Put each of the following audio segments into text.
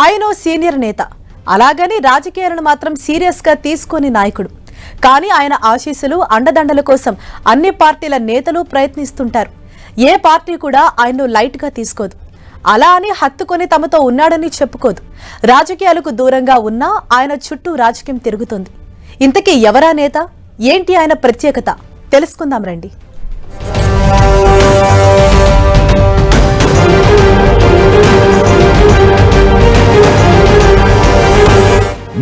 ఆయన సీనియర్ నేత. అలాగని రాజకీయాలను మాత్రం సీరియస్గా తీసుకొని నాయకుడు. కానీ ఆయన ఆశీస్సులు అండదండల కోసం అన్ని పార్టీల నేతలు ప్రయత్నిస్తుంటారు. ఏ పార్టీ కూడా ఆయన్ను లైట్గా తీసుకోదు. అలా అని హత్తుకొని తమతో ఉన్నాడని చెప్పుకోదు. రాజకీయాలకు దూరంగా ఉన్నా ఆయన చుట్టూ రాజకీయం తిరుగుతుంది. ఇంతకీ ఎవరా నేత? ఏంటి ఆయన ప్రత్యేకత? తెలుసుకుందాం రండి.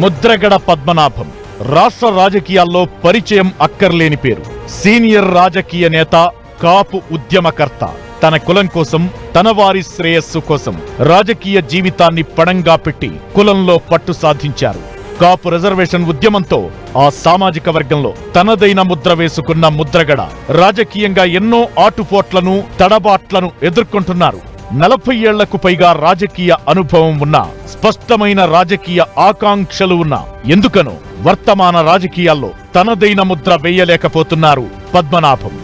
ముద్రగడ పద్మనాభం. రాష్ట్ర రాజకీయాల్లో పరిచయం అక్కర్లేని పేరు. సీనియర్ రాజకీయ నేత కాపు ఉద్యమకర్త. తన కులం కోసం తన వారి శ్రేయస్సు కోసం రాజకీయ జీవితాన్ని పణంగా పెట్టి కులంలో పట్టు సాధించారు. కాపు రిజర్వేషన్ ఉద్యమంతో ఆ సామాజిక వర్గంలో తనదైన ముద్ర వేసుకున్న ముద్రగడ రాజకీయంగా ఎన్నో ఆటుపోట్లను తడబాట్లను ఎదుర్కొంటున్నారు. నలభై ఏళ్ళకు పైగా రాజకీయ అనుభవం ఉన్న స్పష్టమైన రాజకీయ ఆకాంక్షలు ఉన్న ఎందుకనో వర్తమాన రాజకీయాల్లో తనదైన ముద్ర వేయలేకపోతున్నారు పద్మనాభం.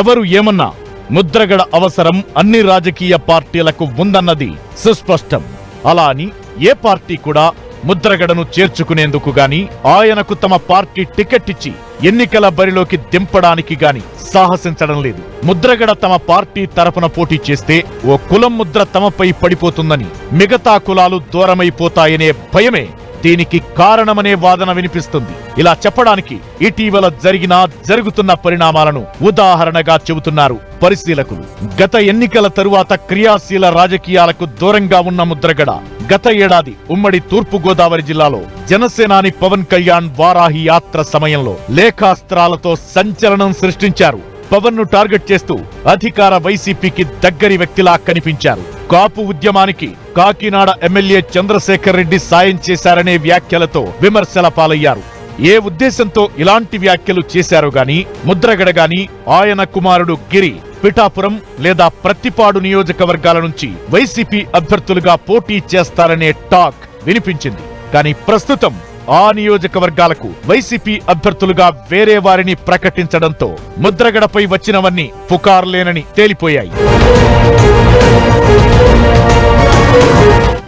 ఎవరు ఏమన్నా ముద్రగడ అవసరం అన్ని రాజకీయ పార్టీలకు ఉందన్నది సుస్పష్టం. అలా అని ఏ పార్టీ కూడా ముద్రగడను చేర్చుకునేందుకు గాని ఆయనకు తమ పార్టీ టికెట్ ఇచ్చి ఎన్నికల బరిలోకి దింపడానికి గాని సాహసించడం లేదు. ముద్రగడ తమ పార్టీ తరపున పోటీ చేస్తే ఓ కులం ముద్ర తమపై పడిపోతుందని మిగతా కులాలు దూరమైపోతాయనే భయమే దీనికి కారణమనే వాదన వినిపిస్తుంది. ఇలా చెప్పడానికి ఇటీవల జరిగిన జరుగుతున్న పరిణామాలను ఉదాహరణగా చెబుతున్నారు పరిశీలకులు. గత ఎన్నికల తరువాత క్రియాశీల రాజకీయాలకు దూరంగా ఉన్న ముద్రగడ గత ఏడాది ఉమ్మడి తూర్పు గోదావరి జిల్లాలో జనసేనాని పవన్ కళ్యాణ్ వారాహి యాత్ర సమయంలో లేఖాస్త్రాలతో సంచలనం సృష్టించారు. పవన్ను టార్గెట్ చేస్తూ అధికార వైసీపీకి దగ్గరి వ్యక్తిలా కనిపించారు. కాపు ఉద్యమానికి కాకినాడ ఎమ్మెల్యే చంద్రశేఖర్ రెడ్డి సాయం చేశారనే వ్యాఖ్యలతో విమర్శల పాలయ్యారు ఏ ఉద్దేశంతో ఇలాంటి వ్యాఖ్యలు చేశారో గాని ముద్రగడగాని ఆయన కుమారుడు గిరి పిఠాపురం లేదా ప్రత్తిపాడు నియోజకవర్గాల నుంచి వైసీపీ అభ్యర్థులుగా పోటీ చేస్తారనే టాక్ వినిపించింది. కానీ ప్రస్తుతం ఆ నియోజకవర్గాలకు వైసీపీ అభ్యర్థులుగా వేరే వారిని ప్రకటించడంతో ముద్రగడపై వచ్చినవన్నీ పుకార్లేనని తేలిపోయాయి.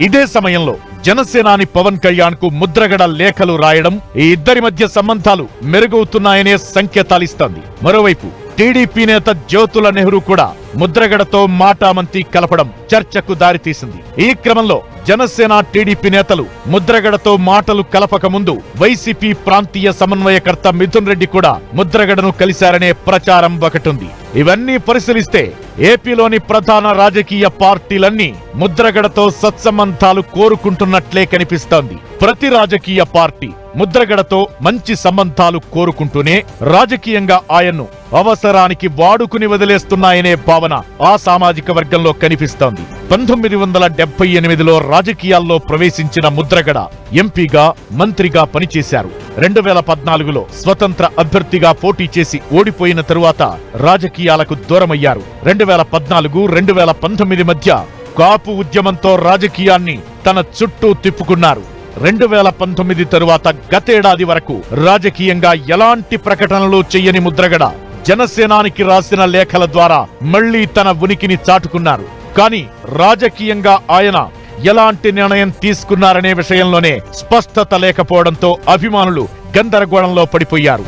ఇదే సమయంలో జనసేనాని పవన్ కళ్యాణ్కు ముద్రగడ లేఖలు రాయడం ఈ ఇద్దరి మధ్య సంబంధాలు మెరుగవుతున్నాయనే సంకేతాలిస్తోంది మరోవైపు టీడీపీ నేత జ్యోతుల నెహ్రూ కూడా ముద్రగడతో మాటామంతి కలపడం చర్చకు దారితీసింది. ఈ క్రమంలో జనసేన టీడీపీ నేతలు ముద్రగడతో మాటలు కలపక ముందు వైసీపీ ప్రాంతీయ సమన్వయకర్త మిథున్ రెడ్డి కూడా ముద్రగడను కలిశారనే ప్రచారం ఒకటుంది. ఇవన్నీ పరిశీలిస్తే ఏపీలోని ప్రధాన రాజకీయ పార్టీలన్నీ ముద్రగడతో సత్సంబంధాలు కోరుకుంటున్నట్లే కనిపిస్తోంది. ప్రతి రాజకీయ పార్టీ ముద్రగడతో మంచి సంబంధాలు కోరుకుంటూనే రాజకీయంగా ఆయన్ను అవసరానికి వాడుకుని వదిలేస్తున్నాయనే భావన ఆ సామాజిక వర్గంలో కనిపిస్తోంది. పంతొమ్మిది వందల డెబ్బై ఎనిమిదిలో రాజకీయాల్లో ప్రవేశించిన ముద్రగడ ఎంపీగా మంత్రిగా పనిచేశారు. రెండు వేల పద్నాలుగులో స్వతంత్ర అభ్యర్థిగా పోటీ చేసి ఓడిపోయిన తరువాత రాజకీయాలకు దూరమయ్యారు. రెండు వేల పద్నాలుగు రెండు వేల పంతొమ్మిది మధ్య కాపు ఉద్యమంతో రాజకీయాన్ని తన చుట్టూ తిప్పుకున్నారు. రెండు వేల పంతొమ్మిది తరువాత గతేడాది వరకు రాజకీయంగా ఎలాంటి ప్రకటనలు చెయ్యని ముద్రగడ జనసేనానికి రాసిన లేఖల ద్వారా మళ్ళీ తన ఉనికిని చాటుకున్నారు. కానీ రాజకీయంగా ఆయన ఎలాంటి నిర్ణయం తీసుకున్నారనే విషయంలోనే స్పష్టత లేకపోవడంతో అభిమానులు గందరగోళంలో పడిపోయారు.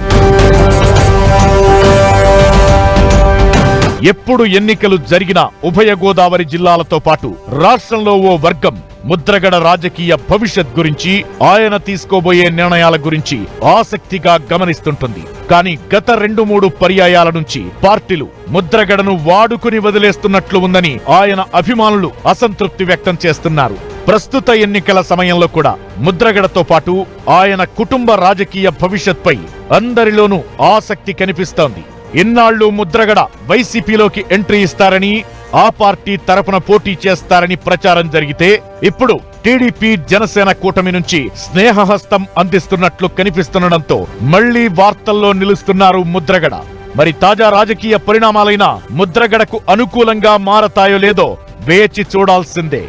ఎప్పుడు ఎన్నికలు జరిగినా ఉభయ గోదావరి జిల్లాలతో పాటు రాష్ట్రంలో ఓ వర్గం ముద్రగడ రాజకీయ భవిష్యత్ గురించి ఆయన తీసుకోబోయే నిర్ణయాల గురించి ఆసక్తిగా గమనిస్తుంటుంది. కానీ గత రెండు మూడు పర్యాయాల నుంచి పార్టీలు ముద్రగడను వాడుకుని వదిలేస్తున్నట్లు ఉందని ఆయన అభిమానులు అసంతృప్తి వ్యక్తం చేస్తున్నారు. ప్రస్తుత ఎన్నికల సమయంలో కూడా ముద్రగడతో పాటు ఆయన కుటుంబ రాజకీయ భవిష్యత్పై అందరిలోనూ ఆసక్తి కనిపిస్తోంది. ఇన్నాళ్ళు ముద్రగడ వైసీపీలోకి ఎంట్రీ ఇస్తారని ఆ పార్టీ తరపున పోటీ చేస్తారని ప్రచారం జరిగితే ఇప్పుడు టీడీపీ జనసేన కూటమి నుంచి స్నేహహస్తం అందిస్తున్నట్లు కనిపిస్తుండటంతో మళ్ళీ వార్తల్లో నిలుస్తున్నారు ముద్రగడ. మరి తాజా రాజకీయ పరిణామాలైన ముద్రగడకు అనుకూలంగా మారతాయో లేదో వేచి చూడాల్సిందే.